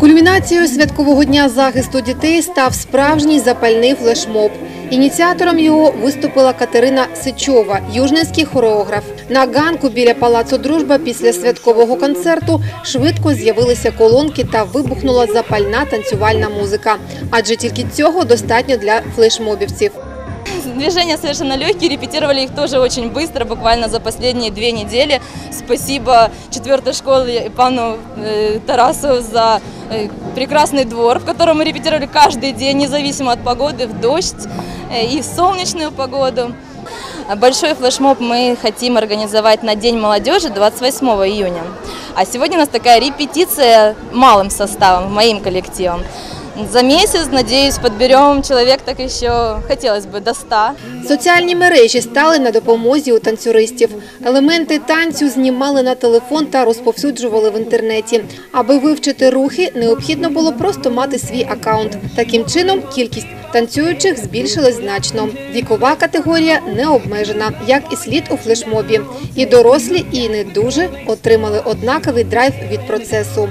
Кульмінацією святкового дня захисту дітей став справжній запальний флешмоб. Ініціатором його виступила Катерина Сичова, южненський хореограф. На ганку біля палацу Дружба після святкового концерту швидко з'явилися колонки та вибухнула запальна танцювальна музика. Адже тільки цього достатньо для флешмобівців. Движения совершенно легкие, репетировали их тоже очень быстро, буквально за последние две недели. Спасибо четвертой школе пану э, Тарасу за э, прекрасный двор, в котором мы репетировали каждый день, независимо от погоды, в дождь э, и в солнечную погоду. Большой флешмоб мы хотим организовать на День молодежи 28 июня. А сегодня у нас такая репетиция малым составом, моим коллективом. За месяц, надеюсь, подберем человек так еще, хотелось бы, до 100. Соціальні мережі стали на допомозі у танцюристів. Елементи танцю знімали на телефон та розповсюджували в інтернеті. Аби вивчити рухи, необхідно було просто мати свій акаунт. Таким чином, кількість танцюючих збільшилась значно. Вікова категорія не обмежена, як і слід у флешмобі. І дорослі, і не дуже отримали однаковий драйв від процесу.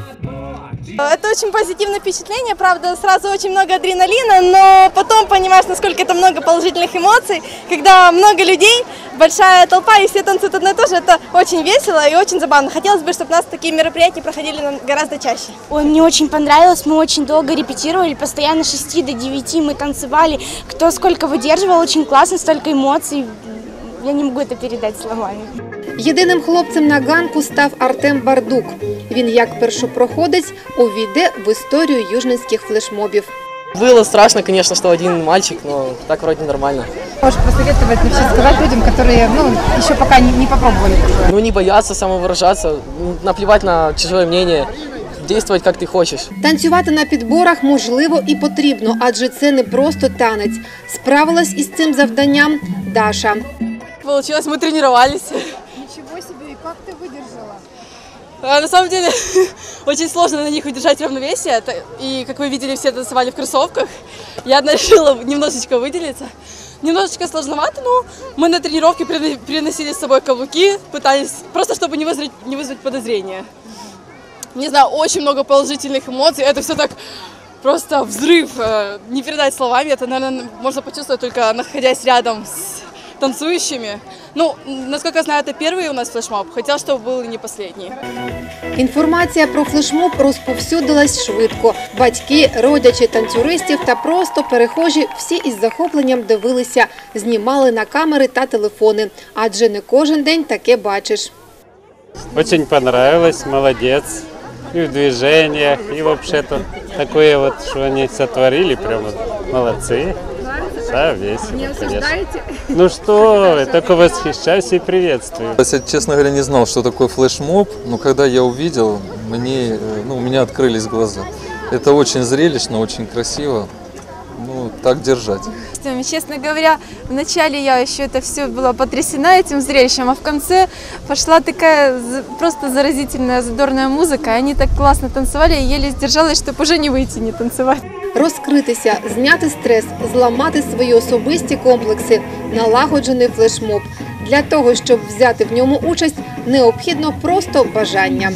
Это очень позитивное впечатление, правда, сразу очень много адреналина, но потом понимаешь, насколько это много положительных эмоций, когда много людей, большая толпа и все танцуют одно и то же, это очень весело и очень забавно. Хотелось бы, чтобы у нас такие мероприятия проходили гораздо чаще. Ой, мне очень понравилось, мы очень долго репетировали, постоянно с 6 до 9 мы танцевали. Кто сколько выдерживал, очень классно, столько эмоций. Я не могу это передать словами. Єдиним хлопцем на ганку став Артем Бардук. Він, як першопроходець, увійде в історію южненських флешмобів. Было страшно, конечно, что один мальчик, но так вроде нормально. Можешь посоветовать вообще сказать людям, которые ну, еще пока не, не попробовали такое? Ну, не бояться самовыражаться, ну, наплевать на чужое мнение, действовать как ты хочешь. Танцювати на підборах можливо і потрібно, адже це не просто танець. Справилась із цим завданням Даша. Получилось, мы тренировались. Как ты выдержала? А, На самом деле, очень сложно на них удержать равновесие. И, как вы видели, все танцевали в кроссовках. Я решила немножечко выделиться. Немножечко сложновато, но мы на тренировке переносили с собой каблуки, пытались просто, чтобы не вызвать, не вызвать подозрения. Не знаю, очень много положительных эмоций. Это все так просто взрыв. э, Не передать словами. Это, наверное, можно почувствовать только находясь рядом с танцующими. Ну, насколько я знаю, это первый у нас флешмоб. Хотел, чтобы был и не последний. Інформація про флешмоб розповсюдилась швидко. Батьки, родичі танцюристів та просто перехожі всі із захопленням дивилися, знімали на камери та телефони. Адже не кожен день таке бачиш. Очень понравилось, молодец. И в движениях, и вообще-то такое вот, что они сотворили, прямо молодцы. Да, весело, Не осуждаете? Ну что вы, только восхищаюсь и приветствую. Я, честно говоря, не знал, что такое флешмоб, но когда я увидел, мне, э, ну, у меня открылись глаза. Это очень зрелищно, очень красиво. Ну, так держать. Честно говоря, вначале я еще это все была потрясена этим зрелищем, а в конце пошла такая просто заразительная, задорная музыка. и Они так классно танцевали, я еле сдержалась, чтобы уже не выйти, не танцевать. Розкритися, зняти стрес, зламати свої особисті комплекси, налагоджений флешмоб. Для того, щоб взяти в ньому участь, необхідно просто бажання.